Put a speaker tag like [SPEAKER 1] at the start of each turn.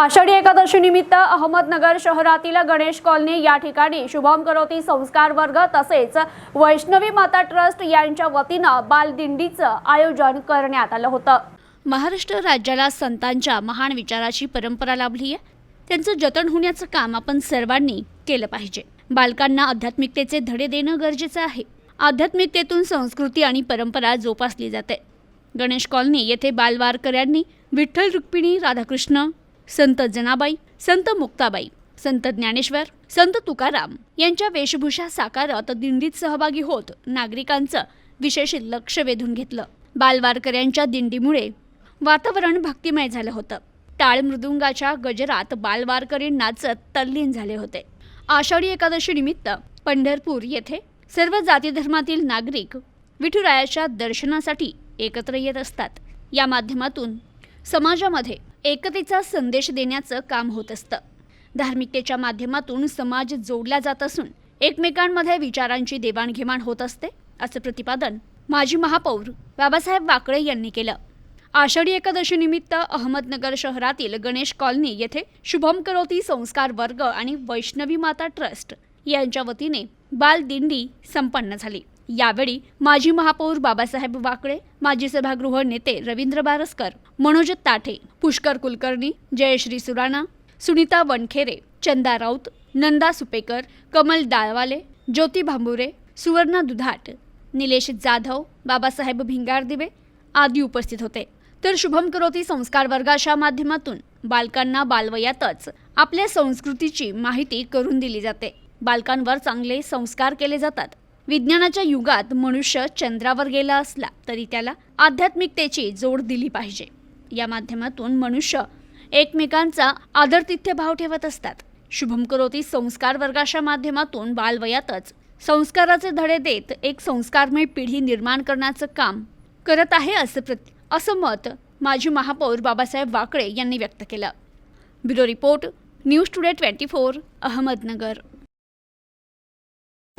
[SPEAKER 1] आषाढी एकादशी निमित्त अहमदनगर शहरातील गणेश कॉलनी या ठिकाणी शुभम करोती संस्कार वर्ग तसेच वैष्णवी माता ट्रस्ट यांच्या वतीनं बालदिंडीचं आयोजन करण्यात आलं होतं. महाराष्ट्र राज्याला संतांच्या महान विचाराची परंपरा लाभली आहे. त्यांचं जतन होण्याचं काम आपण सर्वांनी केलं पाहिजे. बालकांना आध्यात्मिकतेचे धडे देणं गरजेचं आहे. आध्यात्मिकतेतून संस्कृती आणि परंपरा जोपासली जाते. गणेश कॉलनी येथे बालवारकऱ्यांनी विठ्ठल रुक्मिणी राधाकृष्ण संत जनाबाई संत मुक्ताबाई संत ज्ञानेश्वर संत तुकाराम यांच्या वेशभूषा साकारत दिंडीत सहभागी होत नागरिकांचं विशेष लक्ष वेधून घेतलं. बालवारकऱ्यांच्या दिंडीमुळे वातावरण भक्तिमय झालं होतं. टाळ मृदुंगाच्या गजरात बालवारकरी नाचत तल्लीन झाले होते. आषाढी एकादशी निमित्त पंढरपूर येथे सर्व जाती धर्मातील नागरिक विठुरायाच्या दर्शनासाठी एकत्र येत असतात. या माध्यमातून समाजामध्ये एकतेचा संदेश देण्याचं काम होत असतं. धार्मिकतेच्या माध्यमातून समाज जोडला जात असून एकमेकांमध्ये विचारांची देवाणघेवाण होत असते असं प्रतिपादन माजी महापौर बाबासाहेब वाकळे यांनी केलं. आषाढी एकादशीनिमित्त अहमदनगर शहरातील गणेश कॉलनी येथे शुभम करोती संस्कार वर्ग आणि वैष्णवी माता ट्रस्ट यांच्या वतीने बालदिंडी संपन्न झाली. यावेळी माजी महापौर बाबासाहेब वाकळे माजी सभागृह नेते रवींद्र बारसकर मनोज ताठे पुष्कर कुलकर्णी जयश्री सुराणा सुनीता वनखेरे चंदा राऊत नंदा सुपेकर कमल दाळवाले ज्योती भांबुरे सुवर्णा दुधाट निलेश जाधव बाबासाहेब भिंगारदिवे आदी उपस्थित होते. तर शुभम करोती संस्कार वर्गाच्या माध्यमातून बालकांना बालवयातच आपल्या संस्कृतीची माहिती करून दिली जाते. बालकांवर चांगले संस्कार केले जातात. विज्ञानाच्या युगात मनुष्य चंद्रावर गेला असला तरी त्याला आध्यात्मिकतेची जोड दिली पाहिजे. या माध्यमातून मनुष्य एकमेकांचा आदरतिथ्य भाव ठेवत असतात. शुभम करोती संस्कार वर्गाच्या माध्यमातून बालवयातच संस्काराचे धडे देत एक संस्कारमय पिढी निर्माण करण्याचं काम करत आहे असं प्रति असं मत माजी महापौर बाबासाहेब वाकळे यांनी व्यक्त केलं. Bureau report news today twenty four Ahmednagar.